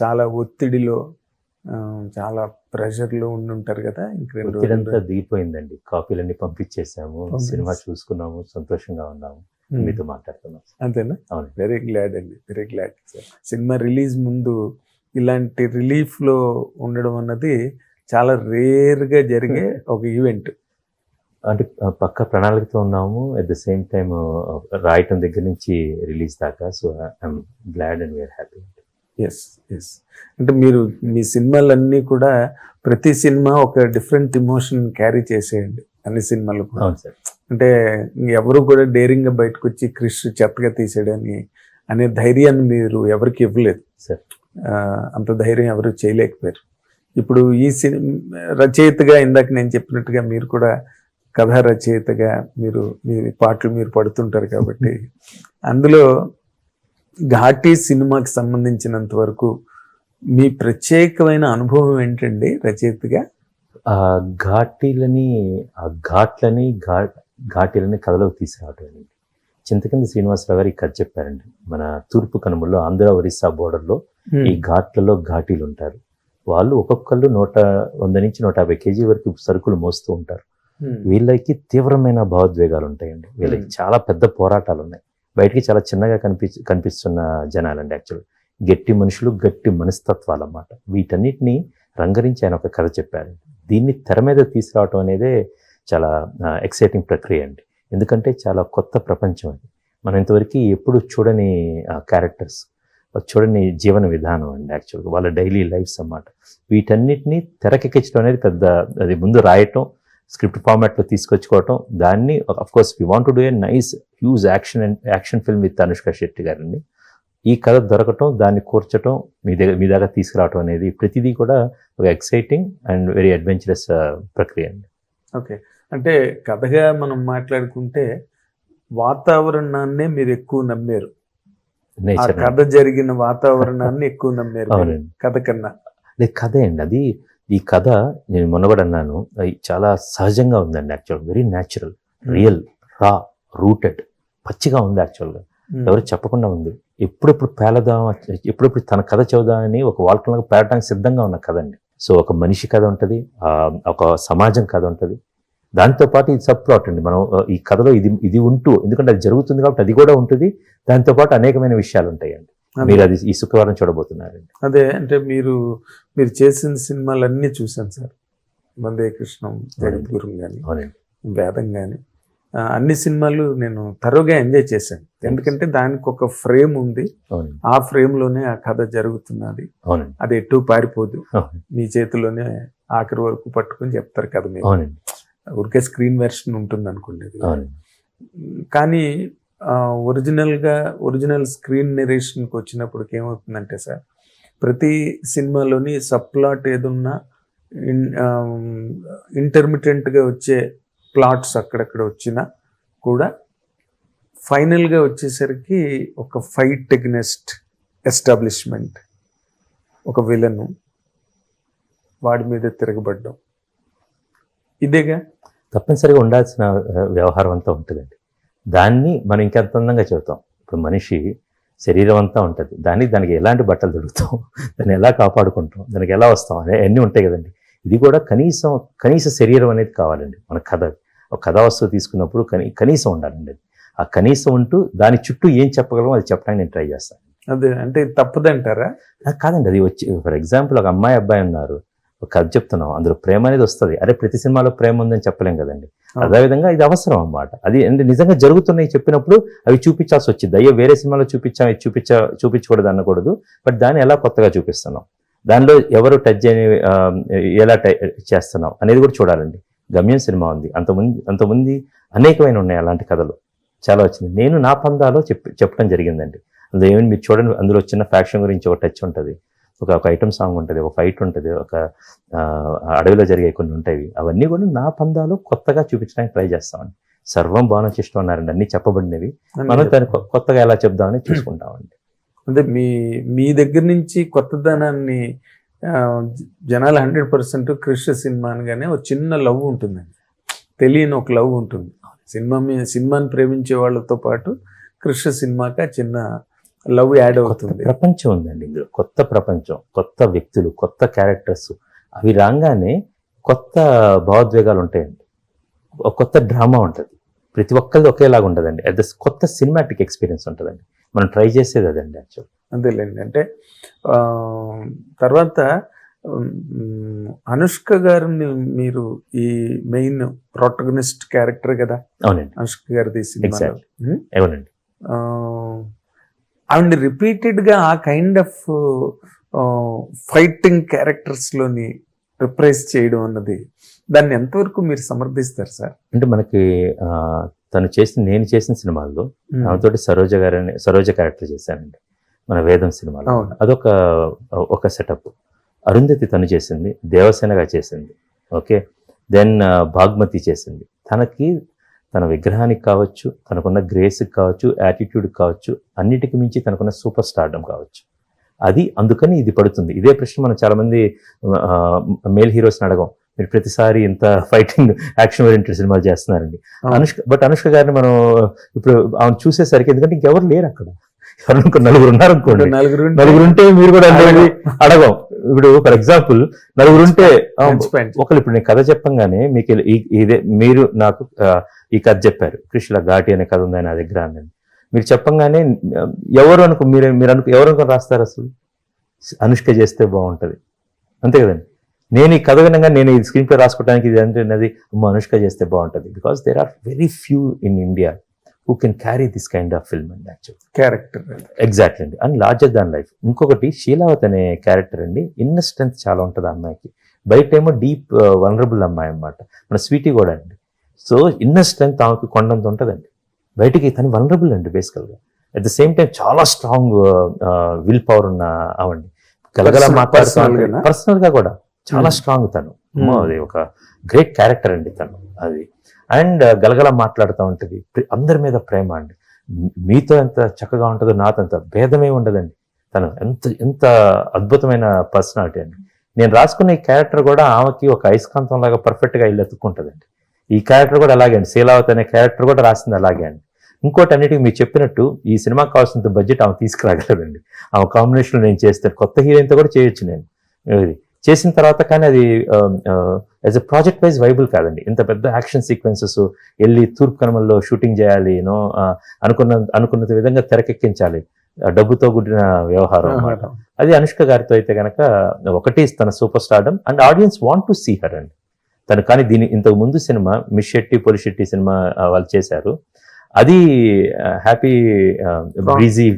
చాలా ఒత్తిడిలో చాలా ప్రెషర్లో ఉండి ఉంటారు కదా! ఇంక దిగిపోయిందండి. కాపీలన్నీ పంపించేసాము పంపించేసి- సినిమా చూసుకున్నాము సంతోషంగా ఉన్నాము. మీతో మాట్లాడుతున్నాం అంతేనా? అవును వెరీ గ్లాడ్ అండి. వెరీ గ్లాడ్ సినిమా రిలీజ్ ముందు ఇలాంటి రిలీఫ్లో ఉండడం అన్నది చాలా రేర్గా జరిగే ఒక ఈవెంట్. అంటే పక్క ప్రణాళికతో ఉన్నాము. అట్ ద సేమ్ టైం రాయటం దగ్గర నుంచి రిలీజ్ దాకా. So I'm glad and we're happy yes yes అంటే మీరు మీ సినిమాలన్నీ కూడా ప్రతి సినిమా ఒక డిఫరెంట్ ఇమోషన్ క్యారీ చేసేయండి అన్ని సినిమాలు కూడా. అంటే ఎవరు కూడా డేరింగ్గా బయటకు వచ్చి క్రిష్ చెత్తగా తీసాడని అనే ధైర్యాన్ని మీరు ఎవరికి ఇవ్వలేదు. అంత ధైర్యం ఎవరు చేయలేకపోయారు. ఇప్పుడు ఈ సినిమా రచయితగా ఇందాక నేను చెప్పినట్టుగా మీరు కూడా కథా రచయితగా మీరు మీ పాటలు మీరు పడుతుంటారు కాబట్టి అందులో ఘాటీ సినిమాకి సంబంధించినంత వరకు మీ ప్రత్యేకమైన అనుభవం ఏంటండి రచయితగా? ఆ ఘాటీలని ఆ ఘాట్లని ఘాట్ ఘాటీలని కథలోకి తీసుకురావటం చింతకింది శ్రీనివాసరావు గారు ఈ కథ చెప్పారండి. మన తూర్పు కనుమల్లో ఆంధ్ర ఒరిస్సా బోర్డర్లో ఈ ఘాట్లలో ఘాటీలు ఉంటారు వాళ్ళు ఒక్కొక్కళ్ళు నూట వంద నుంచి నూట యాభై కేజీ వరకు సరుకులు మోస్తూ ఉంటారు. వీళ్ళకి తీవ్రమైన భావోద్వేగాలు ఉంటాయండి వీళ్ళకి. చాలా పెద్ద పోరాటాలు ఉన్నాయి బయటికి చాలా చిన్నగా కనిపి కనిపిస్తున్న జనాలండి యాక్చువల్ గట్టి మనుషులు గట్టి మనస్తత్వాలు అన్నమాట వీటన్నిటిని రంగరించి ఆయన ఒక కథ చెప్పారు దీన్ని తెర మీద తీసుకురావటం అనేదే చాలా ఎక్సైటింగ్ ప్రక్రియ అండి. ఎందుకంటే చాలా కొత్త ప్రపంచం అది. మనం ఇంతవరకు ఎప్పుడు చూడని క్యారెక్టర్స్ చూడని జీవన విధానం అండి యాక్చువల్గా వాళ్ళ డైలీ లైఫ్స్ అన్నమాట. వీటన్నిటిని తెరకెక్కించడం అనేది పెద్ద అది ముందు రాయటం స్క్రిప్ట్ ఫార్మాట్లో తీసుకొచ్చుకోవటం. దాన్ని of course we want to do a nice huge action and action film with Anushka Shetty గారండి. ఈ కథ దొరకటం దాన్ని కూర్చటం మీ దగ్గర మీ దగ్గర తీసుకురావటం అనేది ప్రతిదీ కూడా ఒక ఎక్సైటింగ్ అండ్ వెరీ అడ్వెంచరస్ ప్రక్రియ అండి. ఓకే. అంటే కథగా మనం మాట్లాడుకుంటే వాతావరణాన్నే మీరు ఎక్కువ నమ్మారు. కథ జరిగిన వాతావరణాన్ని ఎక్కువ నమ్మారు. కథ కన్నా. లేదు కథే అండి. అది ఈ కథ నేను మొన్న కూడా అన్నాను అది చాలా సహజంగా ఉందండి actual very natural real raw rooted పచ్చిగా ఉంది యాక్చువల్గా ఉమ్. ఎవరు చెప్పకుండా ఉంది. ఎప్పుడెప్పుడు పేలదాం ఎప్పుడెప్పుడు తన కథ చెబుదామని ఒక వాల్కంలాగా పేరటానికి సిద్ధంగా ఉన్న కథ అండి. సో ఒక మనిషి కథ ఉంటుంది ఒక సమాజం కథ ఉంటుంది. దాంతోపాటు ఇది సబ్ ప్లాట్ అండి. మనం ఈ కథలో ఇది ఇది ఉంటూ ఎందుకంటే అది జరుగుతుంది కాబట్టి అది కూడా ఉంటుంది. దాంతోపాటు అనేకమైన విషయాలు ఉంటాయండి. మీరు అది ఈ శుక్రవారం చూడబోతున్నారండి. అదే అంటే మీరు మీరు చేసిన సినిమాలన్నీ చూశాను సార్. వందే కృష్ణం జగద్గురు కానీ వేదం కానీ అన్ని సినిమాలు నేను తరువుగా ఎంజాయ్ చేశాను. ఎందుకంటే దానికి ఒక ఫ్రేమ్ ఉంది. ఆ frame లోనే ఆ కథ జరుగుతున్నది. అది ఎటు పారిపోదు. మీ చేతిలోనే ఆఖరి వరకు పట్టుకొని చెప్తారు కదా మీరు. ఊరికే స్క్రీన్ వెర్షన్ ఉంటుంది అనుకోండి కానీ ఒరిజినల్గా ఒరిజినల్ స్క్రీన్ నెరేషన్కి వచ్చినప్పటికి ఏమవుతుందంటే సార్ ప్రతి సినిమాలోని సబ్ప్లాట్ ఏదున్నా ఇన్ ఇంటర్మిటెంట్గా వచ్చే ప్లాట్స్ అక్కడక్కడ వచ్చినా కూడా ఫైనల్గా వచ్చేసరికి ఒక ఫైట్ అగ్నెస్ట్ ఎస్టాబ్లిష్మెంట్ ఒక విలను వాడి మీద తిరగబడ్డం. ఇదేగా? తప్పనిసరిగా ఉండాల్సిన వ్యవహారం అంతా ఉంటుందండి. దాన్ని మనం ఇంకెంత అందంగా చెబుతాం. ఇప్పుడు మనిషి శరీరం అంతా ఉంటుంది. దానికి దానికి ఎలాంటి బట్టలు దొరుకుతాం దాన్ని ఎలా కాపాడుకుంటాం దానికి ఎలా వస్తాం అనే అన్నీ ఉంటాయి కదండి. ఇది కూడా కనీసం కనీస శరీరం అనేది కావాలండి. మన కథ ఒక కథా వస్తువు తీసుకున్నప్పుడు కనీ కనీసం ఉండాలండి. అది ఆ కనీసం ఉంటూ దాని చుట్టూ ఏం చెప్పగలమో అది చెప్పడానికి నేను ట్రై చేస్తాను. అదే అంటే తప్పదంటారా? నాకు కాదండి. అది వచ్చి ఫర్ ఎగ్జాంపుల్ ఒక అమ్మాయి అబ్బాయి ఉన్నారు. కథ చెప్తున్నాం. అందులో ప్రేమ అనేది వస్తుంది. అరే ప్రతి సినిమాలో ప్రేమ ఉందని చెప్పలేం కదండి. అదేవిధంగా ఇది అవసరం అన్నమాట. అది అంటే నిజంగా జరుగుతున్నాయి చెప్పినప్పుడు అవి చూపించాల్సి వచ్చింది. అయ్యో వేరే సినిమాలో చూపించాం ఇది చూపించ చూపించకూడదు అనకూడదు. బట్ దాన్ని ఎలా కొత్తగా చూపిస్తున్నాం? దానిలో ఎవరు టచ్ చేయని ఎలా టై చేస్తున్నాం అనేది కూడా చూడాలండి. గమ్యం సినిమా ఉంది. అంతమంది అంతమంది అనేకమైన ఉన్నాయి అలాంటి కథలు. చాలా వచ్చింది. నేను నా పందాలో చెప్పి చెప్పడం జరిగిందండి. అందులో ఏమైనా మీరు చూడండి. అందులో చిన్న ఫ్యాక్షన్ గురించి ఒక టచ్ ఉంటుంది. ఒక ఒక ఐటమ్ సాంగ్ ఉంటుంది ఒక ఫైట్ ఉంటుంది ఒక అడవిలో జరిగే కొన్ని ఉంటాయి. అవన్నీ కూడా నా పందాలో కొత్తగా చూపించడానికి ట్రై చేస్తామండి. సర్వం బాణం చేష్టం అన్నారండి అన్ని చెప్పబడినవి. మనం దాన్ని కొత్తగా ఎలా చెప్దామని చూసుకుంటామండి. అంటే మీ మీ దగ్గర నుంచి కొత్తదనాన్ని జనాలు హండ్రెడ్ పర్సెంట్ కృష్ణ సినిమా అనగానే ఒక చిన్న లవ్ ఉంటుందండి. తెలియని ఒక లవ్ ఉంటుంది. సినిమా మీ సినిమాని ప్రేమించే వాళ్ళతో పాటు కృష్ణ సినిమాకి చిన్న లవ్ యాడ్ అవుతుంది. ప్రపంచం ఉందండి ఇందులో. కొత్త ప్రపంచం కొత్త వ్యక్తులు కొత్త క్యారెక్టర్స్. అవి రాగానే కొత్త భావోద్వేగాలు ఉంటాయండి. కొత్త డ్రామా ఉంటుంది. ప్రతి ఒక్కరిది ఒకేలాగా ఉంటుందండి. అట్ ద కొత్త సినిమాటిక్ ఎక్స్పీరియన్స్ ఉంటుందండి. మనం ట్రై చేసేది అదండి యాక్చువల్ అంతేలేండి. అంటే తర్వాత అనుష్క గారిని మీరు ఈ మెయిన్ ప్రొటగనిస్ట్ క్యారెక్టర్ కదా? అవునండి. అనుష్క గారిది సినిమా. అవునండి. ఆవిడ రిపీటెడ్గా ఆ కైండ్ ఆఫ్ ఫైటింగ్ క్యారెక్టర్స్లోని రిప్రైజ్ చేయడం అన్నది దాన్ని ఎంతవరకు మీరు సమర్థిస్తారు సార్? అంటే మనకి తను చేసిన నేను చేసిన సినిమాల్లో ఆమెతోటి సరోజ గారని సరోజ క్యారెక్టర్ చేశానండి. మన వేదం సినిమాలో. అదొక ఒక సెటప్ అరుంధతి తను చేసింది దేవసేనగా చేసింది. ఓకే? దెన్ భాగ్మతి చేసింది. తనకి తన విగ్రహానికి కావచ్చు తనకున్న గ్రేస్కి కావచ్చు యాటిట్యూడ్కి కావచ్చు అన్నిటికి మించి తనకున్న సూపర్ స్టార్డమ్ కావచ్చు. అది అందుకని ఇది పడుతుంది. ఇదే ప్రశ్న మనం చాలా మంది మేల్ హీరోస్ని అడగం. మీరు ప్రతిసారి ఇంత ఫైటింగ్ యాక్షన్ ఓరియంటెడ్ సినిమాలు చేస్తున్నారండి. అనుష్క బట్ అనుష్క గారిని మనం ఇప్పుడు ఆమె చూసేసరికి ఎందుకంటే ఇంకెవరు లేరు అక్కడ. ఎవరు నలుగురు ఉన్నారు అనుకోండి నలుగురు ఉంటే నలుగురు ఉంటే మీరు కూడా అడగం. ఇప్పుడు ఫర్ ఎగ్జాంపుల్ నలుగురు ఉంటే. ఒకళ్ళు ఇప్పుడు నేను కథ చెప్పంగానే మీకు ఇదే మీరు నాకు ఈ కథ చెప్పారు. కృష్ణ ఘాటి అనే కథ ఉంది నా దగ్గర అన్నది మీరు చెప్పంగానే ఎవరు అనుకో మీరు మీరు అనుకో ఎవరు అనుకుని రాస్తారు అసలు? అనుష్క చేస్తే బాగుంటది. అంతే కదండి. నేను ఈ కథ వినగా నేను ఈ స్క్రీన్ ప్లే రాసుకోవడానికి ఇది అంటే అనుష్క చేస్తే బాగుంటది. Because there are very few in India who can carry this kind of film అండి యాక్చువల్ క్యారెక్టర్ ఎగ్జాక్ట్లీ అండి. అండ్ లార్జర్ దాన్ లైఫ్ ఇంకొకటి శీలావత్ అనే క్యారెక్టర్ అండి. ఇన్నర్ స్ట్రెంత్ చాలా ఉంటుంది అమ్మాయికి. బయట ఏమో డీప్ వనరబుల్ అమ్మాయి అన్నమాట. మన స్వీటీ కూడా అండి. సో ఇన్నర్ స్ట్రెంత్ ఆమెకి కొండంత ఉంటుందండి. బయటికి తను వనరబుల్ అండి బేసికల్గా అట్ ద సేమ్ టైం చాలా స్ట్రాంగ్ విల్ పవర్ ఉన్న ఆవండి గలగల మాట్లాడుతూ personal గానా? పర్సనల్గా కూడా. చాలా Hmm. స్ట్రాంగ్ తను. Hmm. అది ఒక గ్రేట్ క్యారెక్టర్ అండి తను. అది. అండ్ గలగల మాట్లాడుతూ ఉంటుంది. ప్రి- అందరి మీద ప్రేమ అండి. మీతో ఎంత చక్కగా ఉంటుందో నాతో అంత భేదమే ఉండదండి. తను ఎంత ఎంత అద్భుతమైన పర్సనాలిటీ అండి. నేను రాసుకున్న ఈ క్యారెక్టర్ కూడా ఆమెకి ఒక అయస్కాంతం లాగా పర్ఫెక్ట్గా ఇల్లు ఎత్తుక్కుంటుందండి. ఈ క్యారెక్టర్ కూడా అలాగే అండి. శీలావతి అనే క్యారెక్టర్ కూడా రాసింది అలాగే అండి. ఇంకోటి అన్నిటికీ మీరు చెప్పినట్టు ఈ సినిమాకి కావాల్సినంత బడ్జెట్ ఆమె తీసుకురాగలదండి. ఆమె కాంబినేషన్లో నేను చేస్తే కొత్త హీరోయిన్తో కూడా చేయొచ్చు నేను. ఇది చేసిన తర్వాత కానీ అది as a project wise viable కాదండి. ఇంత పెద్ద యాక్షన్ సీక్వెన్సెస్ వెళ్ళి తూర్పు కనుమల్లో షూటింగ్ చేయాలి యూనో అనుకున్న అనుకున్న విధంగా తెరకెక్కించాలి. డబ్బుతో కూడిన వ్యవహారం అన్నమాట. అది అనుష్క గారితో అయితే కనుక ఒకటి తన super stardom and audience want to see her అండి. తను కానీ దీని ఇంతకు ముందు cinema Miss Shetty Polishetty cinema వాళ్ళు చేశారు. అది హ్యాపీ బ్రీజీ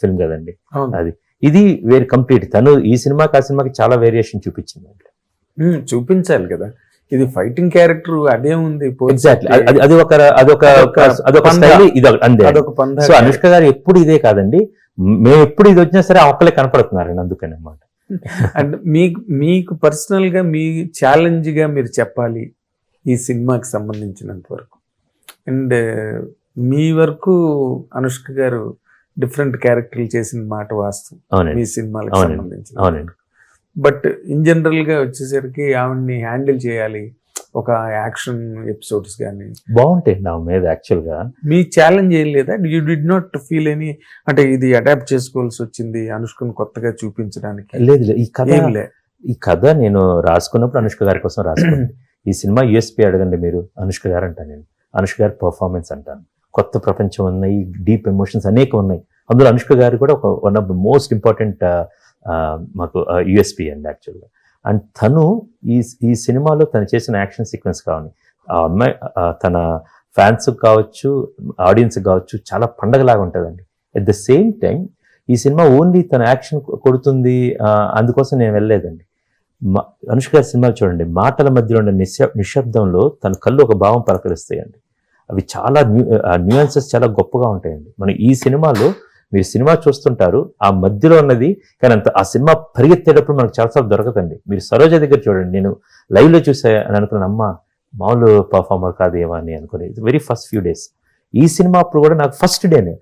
ఫిల్మ్ కదండి. అది. ఇది వేరే కంప్లీట్. తను ఈ సినిమాకి ఆ సినిమాకి చాలా వేరియేషన్ చూపించింది చూపించాలి కదా. ఇది ఫైటింగ్ క్యారెక్టర్ అదే ఉంది ఎగ్జాక్ట్లీ అది అది ఒక అదొక అదొక ఇది పంద సో అనుష్క గారు ఎప్పుడు ఇదే కాదండి. మేము ఎప్పుడు ఇది వచ్చినా సరే ఒక్కలే కనపడుతున్నారండి అందుకని అనమాట అండ్ మీకు మీకు పర్సనల్గా మీ ఛాలెంజ్గా మీరు చెప్పాలి ఈ సినిమాకి సంబంధించినంత వరకు. అండ్ మీ వరకు అనుష్క గారు డిఫరెంట్ క్యారెక్టర్లు చేసిన మాట వాస్తవం. మీ సినిమాలకు అవునండి. సంబంధించి అవునండి. బట్ ఇన్ జనరల్గా వచ్చేసరికి ఆవిడ్ని హ్యాండిల్ చేయాలి. ఒక యాక్షన్ ఎపిసోడ్స్ కానీ బాగుంటాయి నా మీద యాక్చువల్గా మీ ఛాలెంజ్ ఏం లేదా? You did not feel any అంటే ఇది అడాప్ట్ చేసుకోవాల్సి వచ్చింది అనుష్కను కొత్తగా చూపించడానికి. లేదు ఈ కథ ఈ కథ నేను రాసుకున్నప్పుడు అనుష్క గారి కోసం రాసుకున్నాను. ఈ సినిమా యూఎస్పీ అడగండి మీరు. అనుష్క గారు అంటాను నేను. అనుష్క గారి పర్ఫార్మెన్స్ అంటాను. కొత్త ప్రపంచం ఉన్నాయి డీప్ ఎమోషన్స్ అనేక ఉన్నాయి. అందులో అనుష్క గారు కూడా ఒక one of the most important మాకు uh, యుఎస్పి అండి యాక్చువల్గా అండ్ తను ఈ ఈ సినిమాలో తను చేసిన యాక్షన్ సీక్వెన్స్ కావాలి ఆ అమ్మాయి తన ఫ్యాన్స్ కావచ్చు ఆడియన్స్ కావచ్చు చాలా పండగలాగా ఉంటుందండి. అట్ ద సేమ్ టైం ఈ సినిమా ఓన్లీ తన యాక్షన్ కొడుతుంది అందుకోసం నేను వెళ్ళలేదండి. అనుష్క గారి సినిమాలు చూడండి మాటల మధ్యలో ఉన్న నిశ్శబ్దంలో తన కళ్ళు ఒక భావం పలకరిస్తాయండి. అవి చాలా న్యూయాన్సెస్ చాలా గొప్పగా ఉంటాయండి. మనం ఈ సినిమాలో మీరు సినిమా చూస్తుంటారు ఆ మధ్యలో ఉన్నది కానీ అంత ఆ సినిమా పరిగెత్తేటప్పుడు మనకు చాలాసార్లు దొరకదండి. మీరు సరోజ దగ్గర చూడండి నేను live లో చూసా అని అనుకున్నాను అమ్మ మామూలు పర్ఫార్మర్ కాదు ఏమో అని అనుకుని వెరీ ఫస్ట్ ఫ్యూ డేస్ ఈ సినిమా అప్పుడు కూడా నాకు ఫస్ట్ డేనే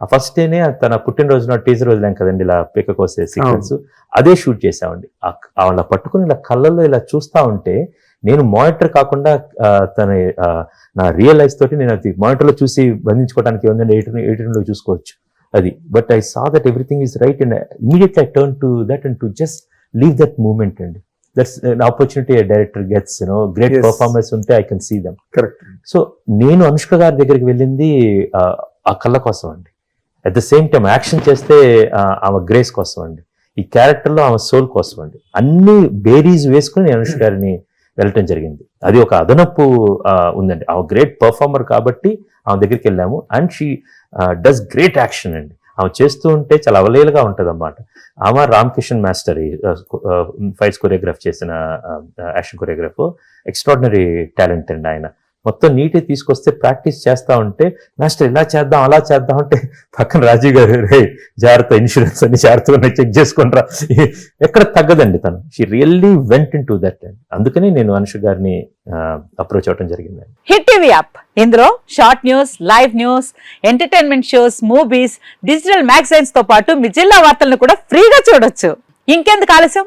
ఆ ఫస్ట్ డేనే తన పుట్టినరోజున టీజర్ వదిలాం కదండి ఇలా పిక్క కోసే సీక్వెన్స్ అదే షూట్ చేసామండి. ఆ- అలా పట్టుకుని ఇలా కళ్ళల్లో ఇలా చూస్తా ఉంటే నేను మానిటర్ కాకుండా తన నా రియల్ లైఫ్ తోటి నేను అది మానిటర్లో చూసి బంధించుకోవడానికి ఏముందండి? ఎయిటర్ ఎయిటర్లో చూసుకోవచ్చు అది. But I saw that everything is right and immediately I turn to that and to just leave that moment అండి that's opportunity director gets you know great. Performance ఉంటే I can see them correct so నేను అనుష్క గారి దగ్గరికి వెళ్ళింది ఆ, కళ్ళ కోసం అండి. At the same time action చేస్తే ఆమె గ్రేస్ కోసం అండి. ఈ క్యారెక్టర్లో ఆమె సోల్ కోసం అండి. అన్ని బేరీస్ వేసుకుని నేను అనుష్క గారిని వెళ్ళటం జరిగింది. అది ఒక అదనపు ఉందండి. ఆ గ్రేట్ పర్ఫార్మర్ కాబట్టి ఆమె దగ్గరికి వెళ్ళాము. And she does great action అండి. ఆమె చేస్తూ ఉంటే చాలా అవలేలుగా ఉంటుంది అన్నమాట ఆమె Ram Kishan master fights choreograph చేసిన యాక్షన్ కొరియోగ్రాఫ్ ఎక్స్ట్రాడినరీ టాలెంట్ అండి ఆయన. మొత్తం నీట్గా తీసుకొస్తే ప్రాక్టీస్ చేస్తా ఉంటే మాస్టర్ ఇలా చేద్దాం అలా చేద్దాం అంటే పక్కన రాజీవ్ గారు రే జాగ్రత్త ఇన్సూరెన్స్ అన్ని జాగ్రత్తగా చెక్ చేసుకుంటారా. ఎక్కడ తగ్గదండి తను. She really went in to that అండి అందుకని నేను అనుషు గారిని అప్రోచ్ అవ్వడం జరిగింది హిట్ టీవీ యాప్. ఇందులో short news live news entertainment shows movies digital మ్యాగజైన్స్తో పాటు మీ జిల్లా వార్తలను కూడా ఫ్రీగా చూడొచ్చు. ఇంకెందుకు ఆలస్యం?